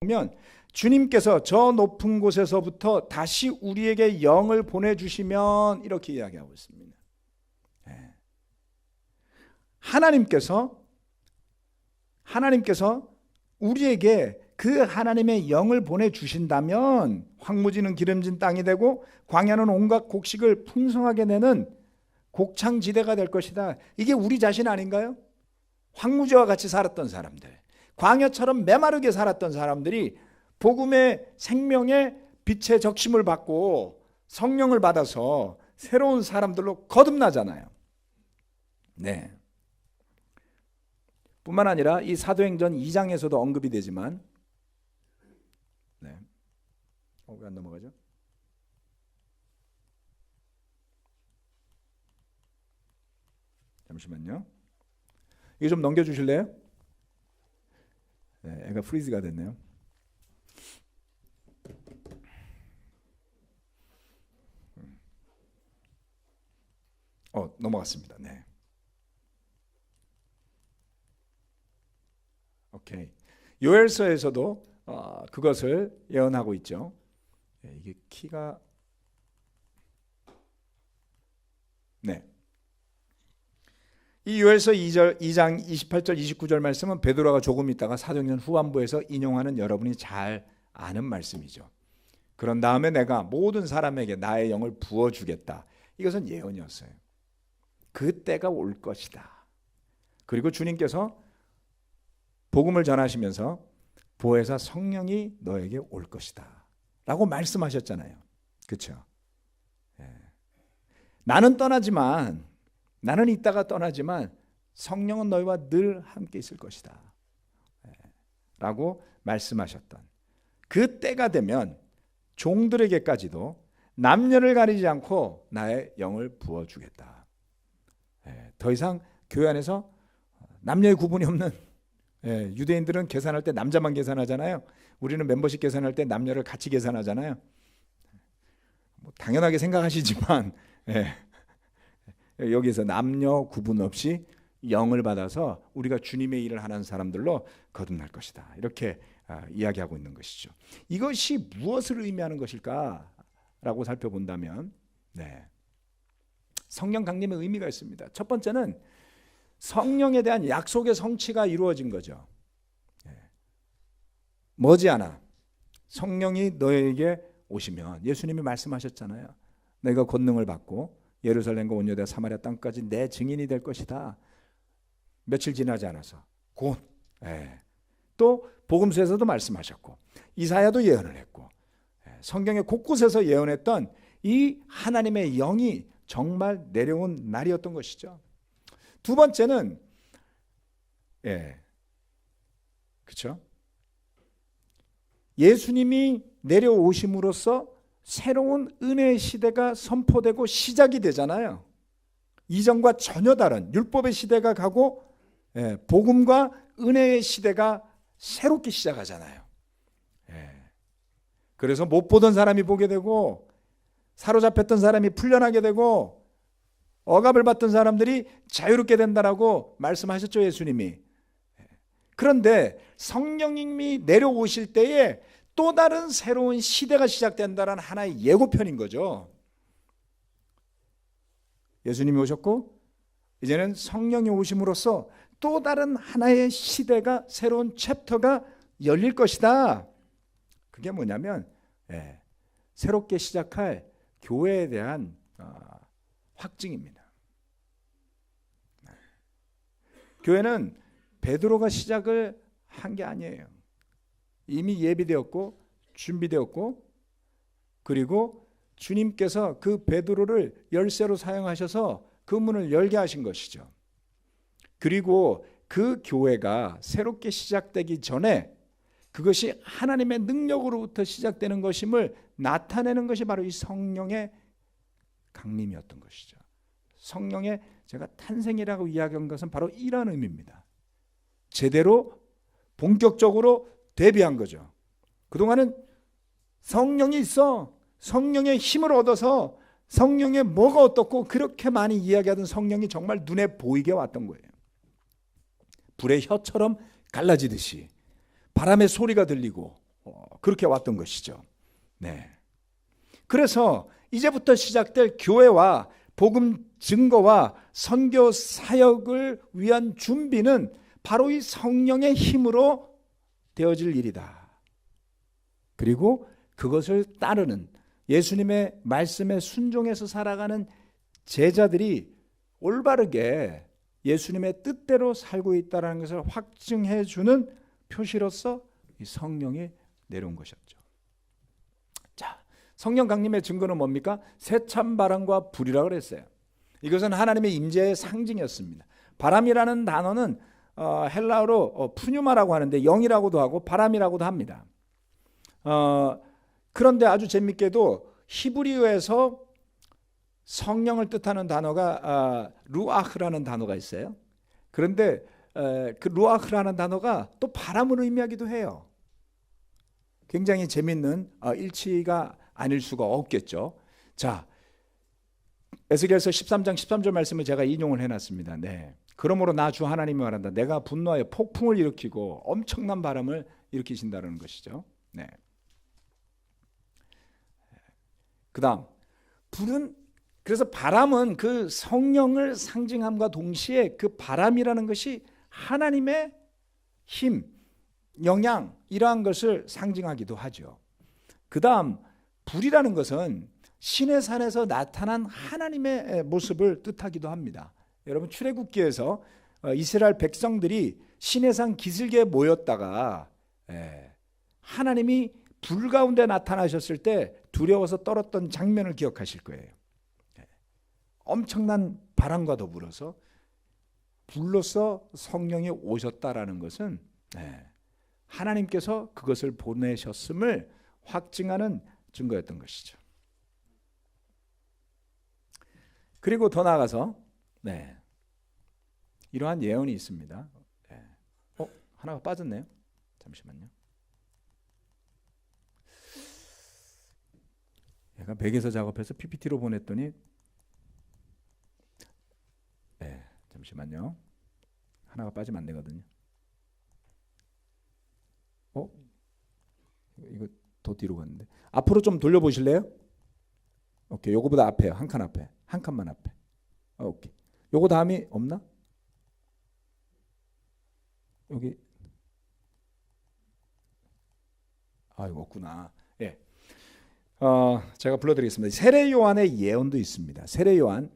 보면 주님께서 저 높은 곳에서부터 다시 우리에게 영을 보내주시면 이렇게 이야기하고 있습니다. 예. 하나님께서 하나님께서 우리에게 그 하나님의 영을 보내 주신다면 황무지는 기름진 땅이 되고 광야는 온갖 곡식을 풍성하게 내는 곡창 지대가 될 것이다. 이게 우리 자신 아닌가요? 황무지와 같이 살았던 사람들, 광야처럼 메마르게 살았던 사람들이 복음의 생명의 빛의 적심을 받고 성령을 받아서 새로운 사람들로 거듭나잖아요. 네. 뿐만 아니라 이 사도행전 2장에서도 언급이 되지만 네. 어, 왜안 넘어가죠? 잠시만요. 이거 좀 넘겨 주실래요? 네, 애가 프리즈가 됐네요. 어, 넘어갔습니다. 네. 오케이. 요엘서에서도 어, 그것을 예언하고 있죠. 네, 이게 키가 네. 이 요엘서 2절 2장 28절 29절 말씀은 베드로가 조금 있다가 사도행전 후반부에서 인용하는 여러분이 잘 아는 말씀이죠. 그런 다음에 내가 모든 사람에게 나의 영을 부어 주겠다. 이것은 예언이었어요. 그 때가 올 것이다. 그리고 주님께서 복음을 전하시면서 보혜사 성령이 너에게 올 것이다. 라고 말씀하셨잖아요. 그렇죠? 예. 나는 떠나지만 나는 있다가 떠나지만 성령은 너희와 늘 함께 있을 것이다. 예. 라고 말씀하셨던 그 때가 되면 종들에게까지도 남녀를 가리지 않고 나의 영을 부어 주겠다. 예. 더 이상 교회 안에서 남녀의 구분이 없는 예, 유대인들은 계산할 때 남자만 계산하잖아요. 우리는 멤버십 계산할 때 남녀를 같이 계산하잖아요. 뭐 당연하게 생각하시지만 예, 여기서 남녀 구분 없이 영을 받아서 우리가 주님의 일을 하는 사람들로 거듭날 것이다. 이렇게 아, 이야기하고 있는 것이죠. 이것이 무엇을 의미하는 것일까라고 살펴본다면, 네. 성령 강림의 의미가 있습니다. 첫 번째는 성령에 대한 약속의 성취가 이루어진 거죠. 예. 머지않아 성령이 너에게 오시면 예수님이 말씀하셨잖아요. 내가 권능을 받고 예루살렘과 온유대 사마리아 땅까지 내 증인이 될 것이다. 며칠 지나지 않아서 곧. 예. 또 복음서에서도 말씀하셨고 이사야도 예언을 했고 예. 성경의 곳곳에서 예언했던 이 하나님의 영이 정말 내려온 날이었던 것이죠. 두 번째는 예. 그렇죠? 예수님이 내려오심으로써 새로운 은혜의 시대가 선포되고 시작이 되잖아요. 이전과 전혀 다른 율법의 시대가 가고 예, 복음과 은혜의 시대가 새롭게 시작하잖아요. 예. 그래서 못 보던 사람이 보게 되고 사로잡혔던 사람이 풀려나게 되고 억압을 받던 사람들이 자유롭게 된다라고 말씀하셨죠 예수님이. 그런데 성령님이 내려오실 때에 또 다른 새로운 시대가 시작된다는 하나의 예고편인 거죠. 예수님이 오셨고 이제는 성령이 오심으로써 또 다른 하나의 시대가 새로운 챕터가 열릴 것이다. 그게 뭐냐면 예, 새롭게 시작할 교회에 대한 어, 확증입니다. 교회는 베드로가 시작을 한 게 아니에요. 이미 예비되었고 준비되었고 그리고 주님께서 그 베드로를 열쇠로 사용하셔서 그 문을 열게 하신 것이죠. 그리고 그 교회가 새롭게 시작되기 전에 그것이 하나님의 능력으로부터 시작되는 것임을 나타내는 것이 바로 이 성령의 강림이었던 것이죠. 성령의 제가 탄생이라고 이야기한 것은 바로 이런 의미입니다. 제대로 본격적으로 데뷔한 거죠. 그동안은 성령이 있어. 성령의 힘을 얻어서 성령의 뭐가 어떻고 그렇게 많이 이야기하던 성령이 정말 눈에 보이게 왔던 거예요. 불의 혀처럼 갈라지듯이 바람의 소리가 들리고 어, 그렇게 왔던 것이죠. 네. 그래서 이제부터 시작될 교회와 복음 증거와 선교 사역을 위한 준비는 바로 이 성령의 힘으로 되어질 일이다. 그리고 그것을 따르는 예수님의 말씀에 순종해서 살아가는 제자들이 올바르게 예수님의 뜻대로 살고 있다는 것을 확증해 주는 표시로서 성령이 내려온 것이었죠. 자, 성령 강림의 증거는 뭡니까? 새찬 바람과 불이라고 그랬어요. 이것은 하나님의 임재의 상징이었습니다. 바람이라는 단어는 어, 헬라어로 어, 푸뉴마라고 하는데 영이라고도 하고 바람이라고도 합니다. 어, 그런데 아주 재밌게도 히브리어에서 성령을 뜻하는 단어가 아, 루아흐라는 단어가 있어요. 그런데 에, 그 루아흐라는 단어가 또 바람을 의미하기도 해요. 굉장히 재밌는 어, 일치가 아닐 수가 없겠죠. 자, 에스겔서 13장 13절 말씀을 제가 인용을 해놨습니다. 네. 그러므로 나 주 하나님이 말한다. 내가 분노하여 폭풍을 일으키고 엄청난 바람을 일으키신다는 것이죠. 네. 그다음 불은 그래서 바람은 그 성령을 상징함과 동시에 그 바람이라는 것이 하나님의 힘, 영향 이러한 것을 상징하기도 하죠. 그다음 불이라는 것은 신의 산에서 나타난 하나님의 모습을 뜻하기도 합니다. 여러분 출애굽기에서 어, 이스라엘 백성들이 신의 산 기슭에 모였다가 예, 하나님이 불 가운데 나타나셨을 때 두려워서 떨었던 장면을 기억하실 거예요. 예, 엄청난 바람과 더불어서 불로서 성령이 오셨다라는 것은 예, 하나님께서 그것을 보내셨음을 확증하는 증거였던 것이죠. 그리고 더 나아가서 네. 이러한 예언이 있습니다. 네. 어, 하나가 빠졌네요. 잠시만요. 얘가 백에서 작업해서 PPT로 보냈더니 네, 잠시만요. 하나가 빠지면 안 되거든요. 어? 이거 더 뒤로 갔는데. 앞으로 좀 돌려 보실래요? 오케이. 요거보다 앞에요. 한 칸 앞에. 한 칸만 앞에. 오케이. 요거 다음이 없나? 여기 아 이거 없구나. 예. 어, 제가 불러드리겠습니다. 세례 요한의 예언도 있습니다. 세례 요한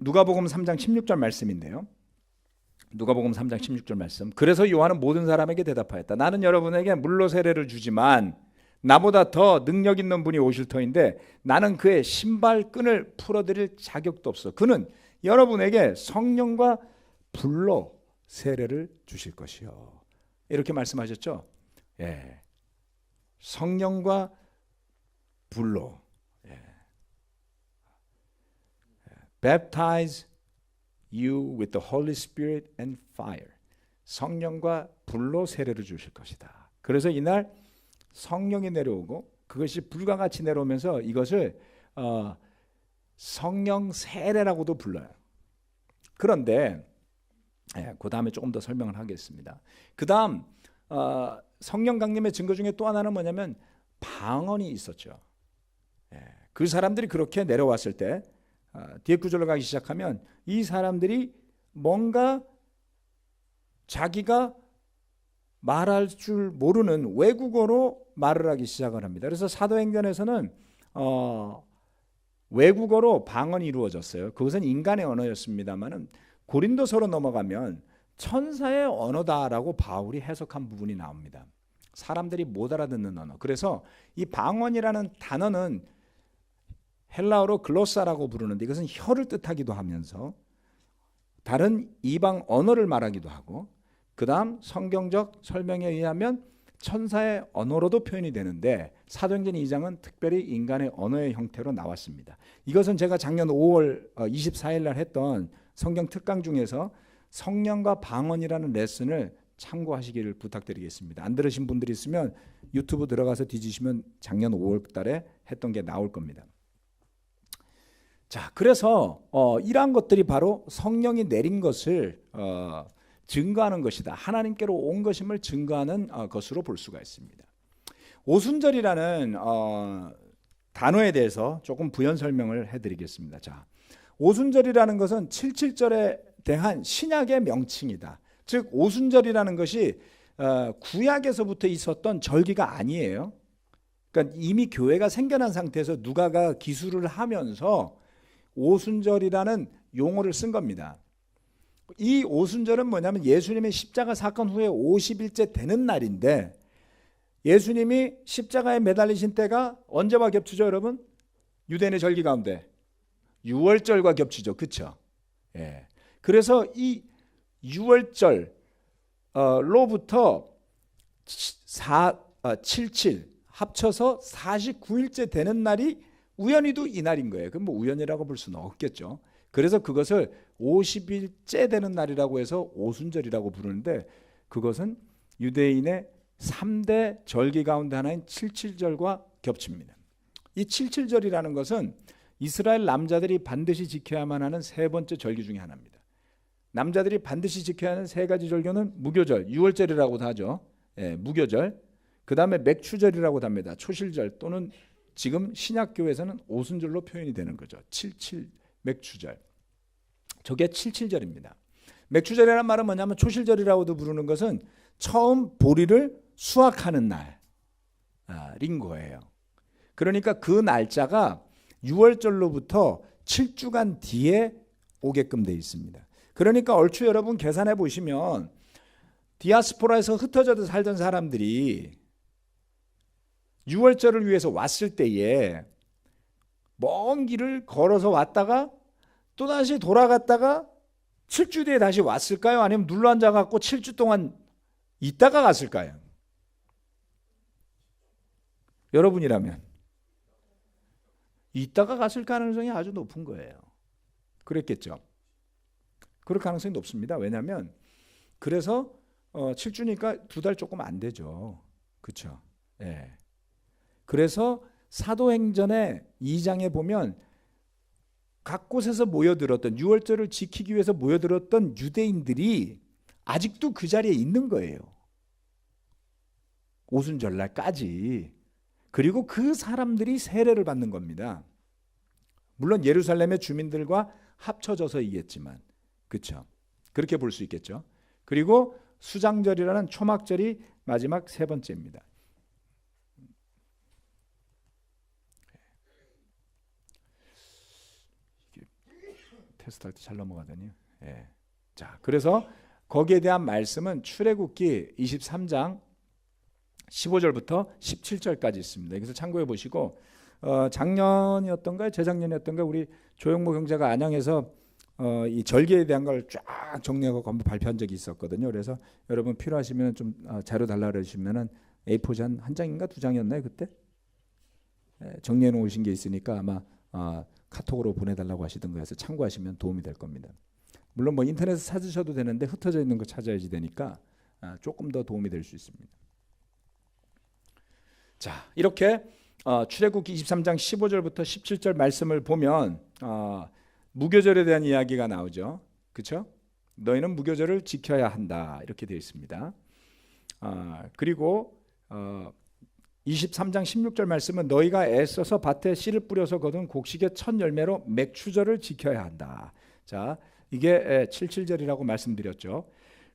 누가복음 3장 16절 말씀인데요. 누가복음 3장 16절 말씀. 그래서 요한은 모든 사람에게 대답하였다. 나는 여러분에게 물로 세례를 주지만 나보다 더 능력 있는 분이 오실 터인데 나는 그의 신발끈을 풀어드릴 자격도 없어. 그는 여러분에게 성령과 불로 세례를 주실 것이요. 이렇게 말씀하셨죠. 예. 성령과 불로 예. baptize you with the Holy Spirit and fire. 성령과 불로 세례를 주실 것이다. 그래서 이날 성령이 내려오고 그것이 불과 같이 내려오면서 이것을 어, 성령 세례라고도 불러요. 그런데 예, 그 다음에 조금 더 설명을 하겠습니다. 그 다음 어, 성령 강림의 증거 중에 또 하나는 뭐냐면 방언이 있었죠. 예, 그 사람들이 그렇게 내려왔을 때 어, 뒤에 구절로 가기 시작하면 이 사람들이 뭔가 자기가 말할 줄 모르는 외국어로 말을 하기 시작을 합니다. 그래서 사도행전에서는 어, 외국어로 방언이 이루어졌어요. 그것은 인간의 언어였습니다만은 고린도서로 넘어가면 천사의 언어다라고 바울이 해석한 부분이 나옵니다. 사람들이 못 알아듣는 언어. 그래서 이 방언이라는 단어는 헬라어로 글로사라고 부르는데 이것은 혀를 뜻하기도 하면서 다른 이방 언어를 말하기도 하고 그다음 성경적 설명에 의하면 천사의 언어로도 표현이 되는데 사도행전 2장은 특별히 인간의 언어의 형태로 나왔습니다. 이것은 제가 작년 5월 24일 어, 날 했던 성경 특강 중에서 성령과 방언이라는 레슨을 참고하시기를 부탁드리겠습니다. 안 들으신 분들이 있으면 유튜브 들어가서 뒤지시면 작년 5월 달에 했던 게 나올 겁니다. 자, 그래서 어, 이러한 것들이 바로 성령이 내린 것을 어, 증거하는 것이다. 하나님께로 온 것임을 증거하는 어, 것으로 볼 수가 있습니다. 오순절이라는 어, 단어에 대해서 조금 부연 설명을 해드리겠습니다. 자, 오순절이라는 것은 77절에 대한 신약의 명칭이다. 즉 오순절이라는 것이 어, 구약에서부터 있었던 절기가 아니에요. 그러니까 이미 교회가 생겨난 상태에서 누가가 기술을 하면서 오순절이라는 용어를 쓴 겁니다. 이 오순절은 뭐냐면 예수님의 십자가 사건 후에 50일째 되는 날인데 예수님이 십자가에 매달리신 때가 언제와 겹치죠, 여러분? 유대인의 절기 가운데 6월절과 겹치죠. 그렇죠? 예. 그래서 이 6월절로부터 4 아, 77 합쳐서 49일째 되는 날이 우연히도 이 날인 거예요. 그럼 뭐 우연이라고 볼 수는 없겠죠. 그래서 그것을 50일째 되는 날이라고 해서 오순절이라고 부르는데 그것은 유대인의 3대 절기 가운데 하나인 77절과 겹칩니다. 이 77절이라는 것은 이스라엘 남자들이 반드시 지켜야만 하는 세 번째 절기 중의 하나입니다. 남자들이 반드시 지켜야 하는 세 가지 절기는 무교절, 6월절이라고도 하죠. 예, 무교절. 그 다음에 맥추절이라고 합니다. 초실절 또는 지금 신약교에서는 오순절로 표현이 되는 거죠. 77 맥추절. 저게 77절입니다. 맥추절이라는 말은 뭐냐면 초실절이라고도 부르는 것은 처음 보리를 수확하는 날인 거예요. 그러니까 그 날짜가 6월절로부터 7주간 뒤에 오게끔 돼 있습니다. 그러니까 얼추 여러분 계산해 보시면 디아스포라에서 흩어져 살던 사람들이 6월절을 위해서 왔을 때에 먼 길을 걸어서 왔다가 또다시 돌아갔다가 7주 뒤에 다시 왔을까요? 아니면 눌러 앉아 갖고 7주 동안 있다가 갔을까요? 여러분이라면 있다가 갔을 가능성이 아주 높은 거예요. 그랬겠죠. 그럴 가능성이 높습니다. 왜냐하면 그래서 어, 7주니까 두 달 조금 안 되죠. 그렇죠. 예. 그래서 사도행전의 2장에 보면 각 곳에서 모여들었던 6월절을 지키기 위해서 모여들었던 유대인들이 아직도 그 자리에 있는 거예요. 오순절날까지. 그리고 그 사람들이 세례를 받는 겁니다. 물론 예루살렘의 주민들과 합쳐져서이겠지만, 그렇죠? 그렇게 볼 수 있겠죠. 그리고 수장절이라는 초막절이 마지막 세 번째입니다. 테스트할 때 잘 넘어가더니. 예. 자, 그래서 거기에 대한 말씀은 출애굽기 23장 15절부터 17절까지 있습니다. 여기서 참고해 보시고 어, 작년이었던가요? 재작년이었던가 우리 조영모 경자가 안양에서 어, 이 절개에 대한 걸 쫙 정리하고 한번 발표한 적이 있었거든요. 그래서 여러분 필요하시면 좀 어, 자료 달라 그러시면은 A4지 한, 한 장인가 두 장이었나요 그때? 예, 정리해 놓으신 게 있으니까 아마 어, 카톡으로 보내달라고 하시던 거여서 참고하시면 도움이 될 겁니다. 물론 뭐 인터넷에 찾으셔도 되는데 흩어져 있는 거 찾아야지 되니까 아, 조금 더 도움이 될 수 있습니다. 자 이렇게 어, 출애굽기 23장 15절부터 17절 말씀을 보면 어, 무교절에 대한 이야기가 나오죠. 그렇죠? 너희는 무교절을 지켜야 한다 이렇게 되어 있습니다. 어, 그리고 23장 16절 말씀은 너희가 애써서 밭에 씨를 뿌려서 거둔 곡식의 첫 열매로 맥추절을 지켜야 한다. 자, 이게 77절이라고 말씀드렸죠.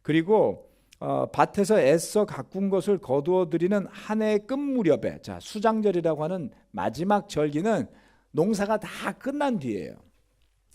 그리고 어, 밭에서 애써 가꾼 것을 거두어 드리는 한 해의 끝 무렵에 자, 수장절이라고 하는 마지막 절기는 농사가 다 끝난 뒤에요.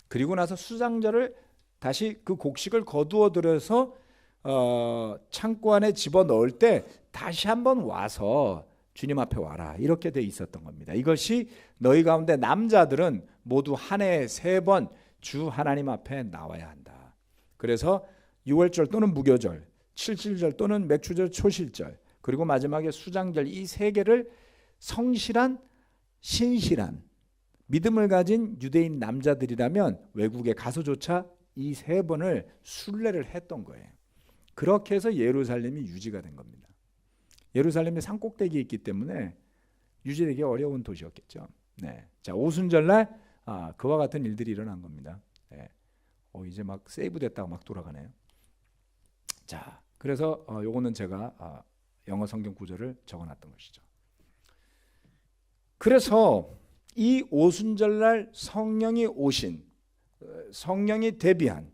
그리고 나서 수장절을 다시 그 곡식을 거두어 들여서 어, 창고 안에 집어 넣을 때 다시 한번 와서 주님 앞에 와라 이렇게 돼 있었던 겁니다. 이것이 너희 가운데 남자들은 모두 한 해에 세 번 주 하나님 앞에 나와야 한다. 그래서 6월절 또는 무교절, 77절 또는 맥추절 초실절, 그리고 마지막에 수장절 이 세 개를 성실한 신실한 믿음을 가진 유대인 남자들이라면 외국에 가서조차 이 세 번을 순례를 했던 거예요. 그렇게 해서 예루살렘이 유지가 된 겁니다. 예루살렘이 산꼭대기에 있기 때문에 유지되기 어려운 도시였겠죠. 네. 자 오순절날 아, 그와 같은 일들이 일어난 겁니다. 네. 어, 이제 막 세이브 됐다고 막 돌아가네요. 자 그래서 어, 요거는 제가 아, 영어 성경 구절을 적어놨던 것이죠. 그래서 이 오순절날 성령이 오신 어, 성령이 데뷔한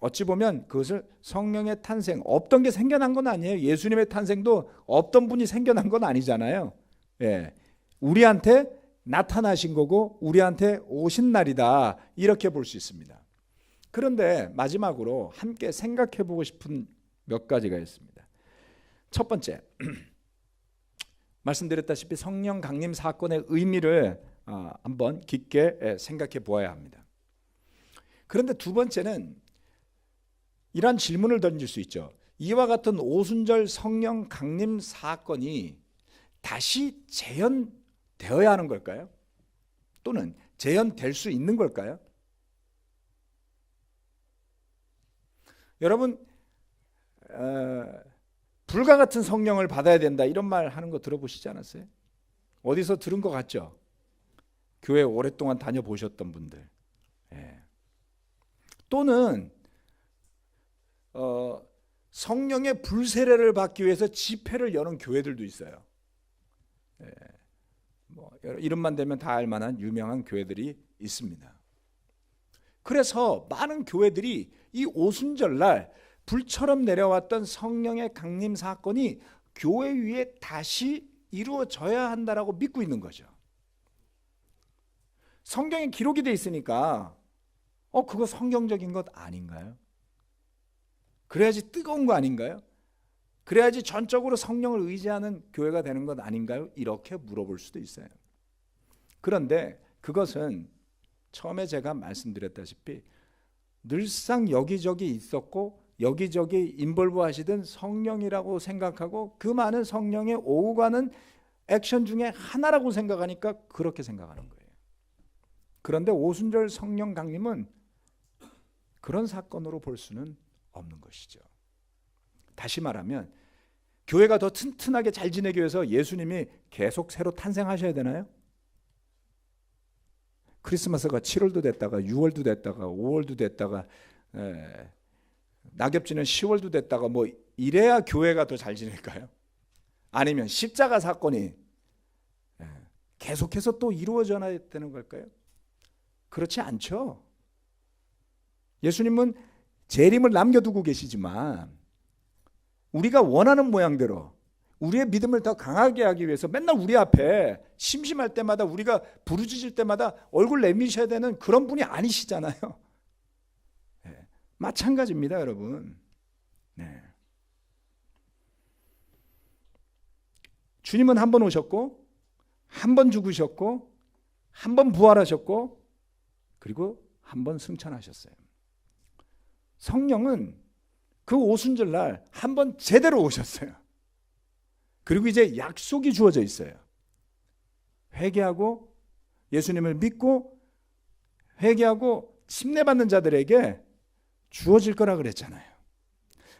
어, 어찌 보면 그것을 성령의 탄생 없던 게 생겨난 건 아니에요. 예수님의 탄생도 없던 분이 생겨난 건 아니잖아요. 예. 우리한테 나타나신 거고 우리한테 오신 날이다. 이렇게 볼 수 있습니다. 그런데 마지막으로 함께 생각해 보고 싶은 몇 가지가 있습니다. 첫 번째. 말씀드렸다시피 성령 강림 사건의 의미를 어, 한번 깊게 생각해 보아야 합니다. 그런데 두 번째는 이러한 질문을 던질 수 있죠. 이와 같은 오순절 성령 강림 사건이 다시 재현되어야 하는 걸까요? 또는 재현될 수 있는 걸까요? 여러분 어, 불과 같은 성령을 받아야 된다 이런 말 하는 거 들어보시지 않았어요? 어디서 들은 것 같죠? 교회 오랫동안 다녀보셨던 분들 예. 또는 어, 성령의 불세례를 받기 위해서 집회를 여는 교회들도 있어요. 예. 뭐 이름만 되면 다 알만한 유명한 교회들이 있습니다. 그래서 많은 교회들이 이 오순절날 불처럼 내려왔던 성령의 강림 사건이 교회 위에 다시 이루어져야 한다라고 믿고 있는 거죠. 성경에 기록이 돼 있으니까 어 그거 성경적인 것 아닌가요? 그래야지 뜨거운 거 아닌가요? 그래야지 전적으로 성령을 의지하는 교회가 되는 것 아닌가요? 이렇게 물어볼 수도 있어요. 그런데 그것은 처음에 제가 말씀드렸다시피 늘상 여기저기 있었고 여기저기 인볼브 하시던 성령이라고 생각하고 그 많은 성령의 오고 가는 액션 중에 하나라고 생각하니까 그렇게 생각하는 거예요. 그런데 오순절 성령 강림은 그런 사건으로 볼 수는 없는 것이죠. 다시 말하면 교회가 더 튼튼하게 잘 지내기 위해서 예수님이 계속 새로 탄생하셔야 되나요? 크리스마스가 7월도 됐다가 6월도 됐다가 5월도 됐다가 에, 낙엽지는 10월도 됐다가 뭐 이래야 교회가 더 잘 지낼까요? 아니면 십자가 사건이 에, 계속해서 또 이루어져야 되는 걸까요? 그렇지 않죠. 예수님은 재림을 남겨두고 계시지만 우리가 원하는 모양대로 우리의 믿음을 더 강하게 하기 위해서 맨날 우리 앞에 심심할 때마다 우리가 부르짖을 때마다 얼굴 내미셔야 되는 그런 분이 아니시잖아요. 네. 마찬가지입니다, 여러분. 네. 주님은 한 번 오셨고, 한 번 죽으셨고, 한 번 부활하셨고, 그리고 한 번 승천하셨어요. 성령은 그 오순절날 한 번 제대로 오셨어요. 그리고 이제 약속이 주어져 있어요. 회개하고 예수님을 믿고 회개하고 침례받는 자들에게 주어질 거라 그랬잖아요.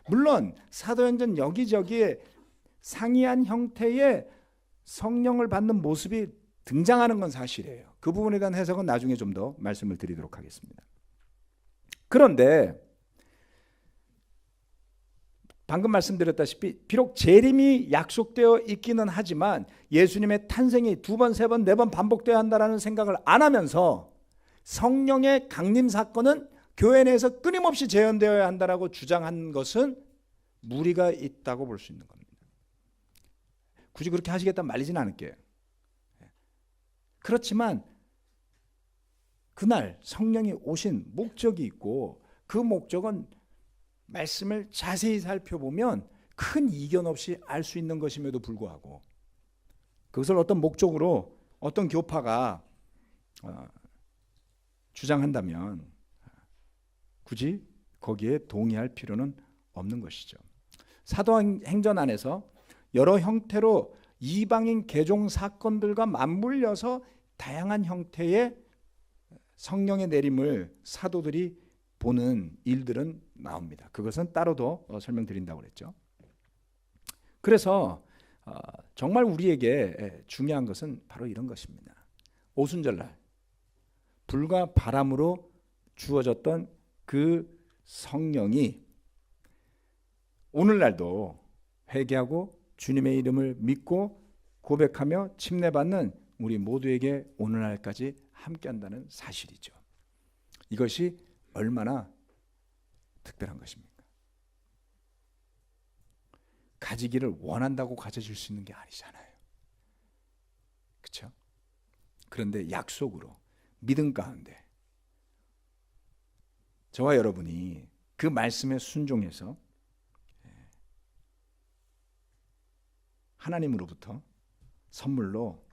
물론 사도행전 여기저기에 상이한 형태의 성령을 받는 모습이 등장하는 건 사실이에요. 그 부분에 대한 해석은 나중에 좀 더 말씀을 드리도록 하겠습니다. 그런데 방금 말씀드렸다시피 비록 재림이 약속되어 있기는 하지만 예수님의 탄생이 두 번, 세 번, 네 번 반복되어야 한다라는 생각을 안 하면서 성령의 강림 사건은 교회 내에서 끊임없이 재현되어야 한다라고 주장한 것은 무리가 있다고 볼 수 있는 겁니다. 굳이 그렇게 하시겠다 말리진 않을게요. 그렇지만 그날 성령이 오신 목적이 있고 그 목적은 말씀을 자세히 살펴보면 큰 이견 없이 알 수 있는 것임에도 불구하고 그것을 어떤 목적으로 어떤 교파가 어, 주장한다면 굳이 거기에 동의할 필요는 없는 것이죠. 사도행전 안에서 여러 형태로 이방인 개종 사건들과 맞물려서 다양한 형태의 성령의 내림을 사도들이 보는 일들은 나옵니다. 그것은 따로도 어, 설명드린다고 그랬죠. 그래서 어, 정말 우리에게 중요한 것은 바로 이런 것입니다. 오순절날 불과 바람으로 주어졌던 그 성령이 오늘날도 회개하고 주님의 이름을 믿고 고백하며 침례받는 우리 모두에게 오늘날까지 함께한다는 사실이죠. 이것이 얼마나 특별한 것입니까? 가지기를 원한다고 가져질 수 있는 게 아니잖아요. 그렇죠? 그런데 약속으로 믿음 가운데 저와 여러분이 그 말씀에 순종해서 하나님으로부터 선물로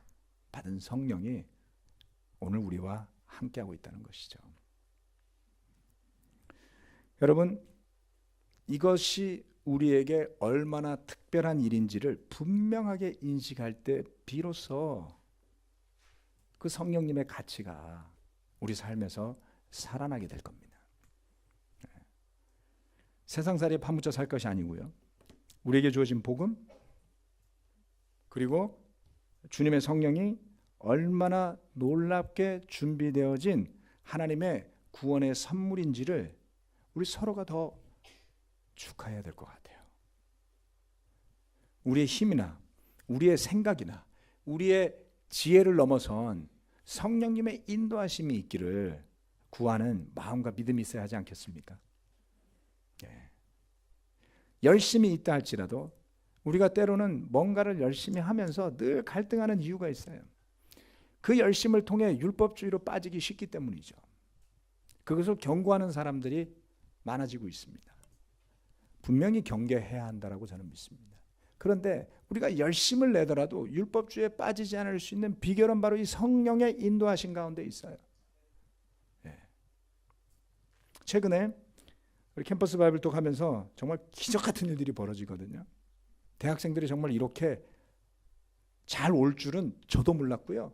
받은 성령이 오늘 우리와 함께하고 있다는 것이죠. 여러분, 이것이 우리에게 얼마나 특별한 일인지를 분명하게 인식할 때 비로소 그 성령님의 가치가 우리 삶에서 살아나게 될 겁니다. 네. 세상살이 파묻혀 살 것이 아니고요. 우리에게 주어진 복음 그리고 주님의 성령이 얼마나 놀랍게 준비되어진 하나님의 구원의 선물인지를 우리 서로가 더 축하해야 될 것 같아요. 우리의 힘이나 우리의 생각이나 우리의 지혜를 넘어선 성령님의 인도하심이 있기를 구하는 마음과 믿음이 있어야 하지 않겠습니까? 예. 열심히 있다 할지라도 우리가 때로는 뭔가를 열심히 하면서 늘 갈등하는 이유가 있어요. 그 열심을 통해 율법주의로 빠지기 쉽기 때문이죠. 그것을 경고하는 사람들이 많아지고 있습니다. 분명히 경계해야 한다라고 저는 믿습니다. 그런데 우리가 열심을 내더라도 율법주의에 빠지지 않을 수 있는 비결은 바로 이 성령의 인도하신 가운데 있어요. 네. 최근에 우리 캠퍼스 바이블 하면서 정말 기적 같은 일들이 벌어지거든요. 대학생들이 정말 이렇게 잘 올 줄은 저도 몰랐고요.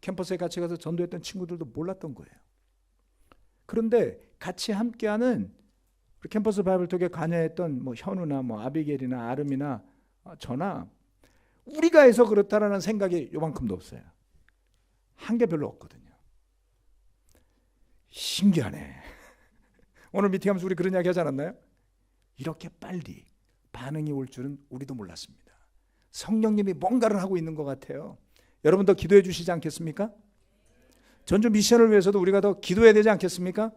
캠퍼스에 같이 가서 전도했던 친구들도 몰랐던 거예요. 그런데 같이 함께하는 캠퍼스 바이블 톡에 관여했던 뭐 현우나 뭐 아비겔이나 아름이나 어, 저나 우리가 해서 그렇다라는 생각이 요만큼도 없어요. 한 게 별로 없거든요. 신기하네. 오늘 미팅하면서 우리 그런 이야기 하지 않았나요? 이렇게 빨리 반응이 올 줄은 우리도 몰랐습니다. 성령님이 뭔가를 하고 있는 것 같아요. 여러분 더 기도해 주시지 않겠습니까? 전주 미션을 위해서도 우리가 더 기도해야 되지 않겠습니까?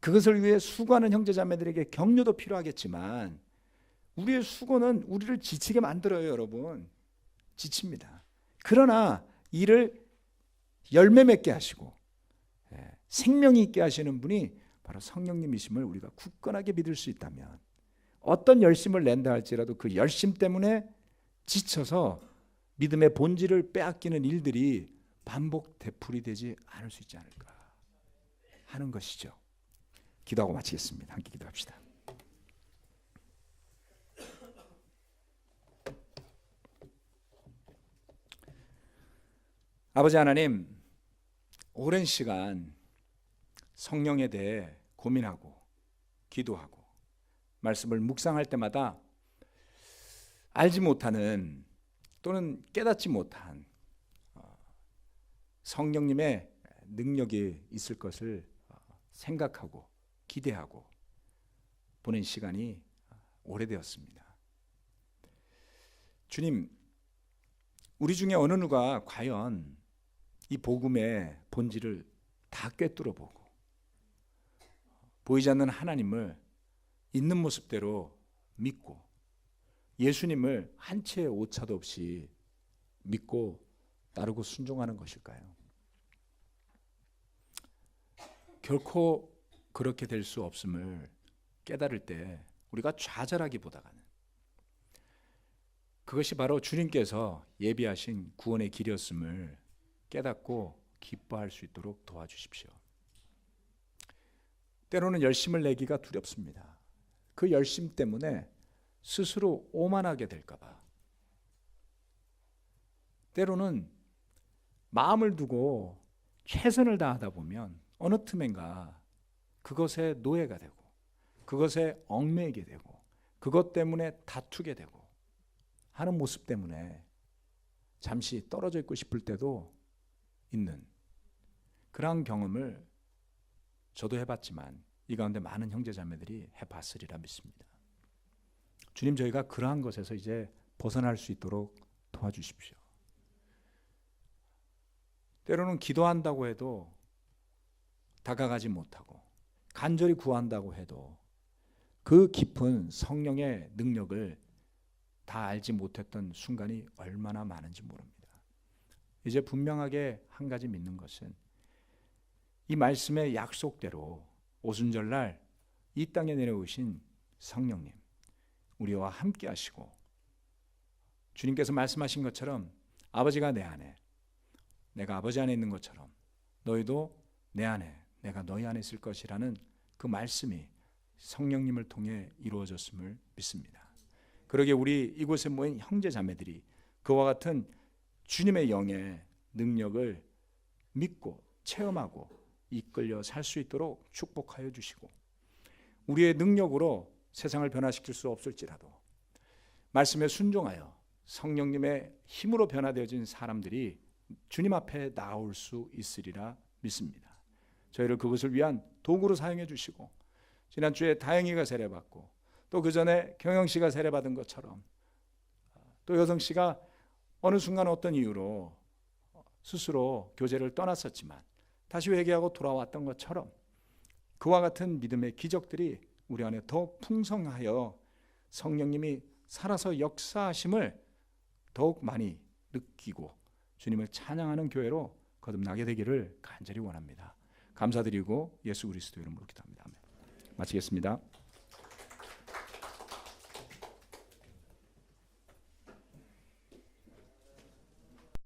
그것을 위해 수고하는 형제자매들에게 격려도 필요하겠지만 우리의 수고는 우리를 지치게 만들어요, 여러분. 지칩니다. 그러나 이를 열매 맺게 하시고 예, 생명이 있게 하시는 분이 바로 성령님이심을 우리가 굳건하게 믿을 수 있다면 어떤 열심을 낸다 할지라도 그 열심 때문에 지쳐서 믿음의 본질을 빼앗기는 일들이 반복 되풀이 되지 않을 수 있지 않을까 하는 것이죠. 기도하고 마치겠습니다. 함께 기도합시다. 아버지 하나님, 오랜 시간 성령에 대해 고민하고 기도하고 말씀을 묵상할 때마다 알지 못하는 또는 깨닫지 못한 어, 성령님의 능력이 있을 것을 어, 생각하고 기대하고 보낸 시간이 오래되었습니다. 주님, 우리 중에 어느 누가 과연 이 복음의 본질을 다 꿰뚫어 보고 보이지 않는 하나님을 있는 모습대로 믿고 예수님을 한 채의 오차도 없이 믿고 따르고 순종하는 것일까요? 결코 그렇게 될 수 없음을 깨달을 때 우리가 좌절하기보다는 그것이 바로 주님께서 예비하신 구원의 길이었음을 깨닫고 기뻐할 수 있도록 도와주십시오. 때로는 열심을 내기가 두렵습니다. 그 열심 때문에 스스로 오만하게 될까봐. 때로는 마음을 두고 최선을 다하다 보면 어느 틈엔가 그것에 노예가 되고 그것에 얽매이게 되고 그것 때문에 다투게 되고 하는 모습 때문에 잠시 떨어져 있고 싶을 때도 있는 그러한 경험을 저도 해봤지만 이 가운데 많은 형제 자매들이 해봤으리라 믿습니다. 주님 저희가 그러한 것에서 이제 벗어날 수 있도록 도와주십시오. 때로는 기도한다고 해도 다가가지 못하고 간절히 구한다고 해도 그 깊은 성령의 능력을 다 알지 못했던 순간이 얼마나 많은지 모릅니다. 이제 분명하게 한 가지 믿는 것은 이 말씀의 약속대로 오순절날 이 땅에 내려오신 성령님 우리와 함께 하시고 주님께서 말씀하신 것처럼 아버지가 내 안에 내가 아버지 안에 있는 것처럼 너희도 내 안에 내가 너희 안에 있을 것이라는 그 말씀이 성령님을 통해 이루어졌음을 믿습니다. 그러게 우리 이곳에 모인 형제 자매들이 그와 같은 주님의 영의 능력을 믿고 체험하고 이끌려 살 수 있도록 축복하여 주시고 우리의 능력으로 세상을 변화시킬 수 없을지라도 말씀에 순종하여 성령님의 힘으로 변화되어진 사람들이 주님 앞에 나올 수 있으리라 믿습니다. 저희를 그것을 위한 도구로 사용해 주시고 지난주에 다행이가 세례받고 또 그 전에 경영 씨가 세례받은 것처럼 또 여성 씨가 어느 순간 어떤 이유로 스스로 교제를 떠났었지만 다시 회개하고 돌아왔던 것처럼 그와 같은 믿음의 기적들이 우리 안에 더 풍성하여 성령님이 살아서 역사하심을 더욱 많이 느끼고 주님을 찬양하는 교회로 거듭나게 되기를 간절히 원합니다. 감사드리고 예수 그리스도 이름으로 기도합니다. 아멘. 마치겠습니다.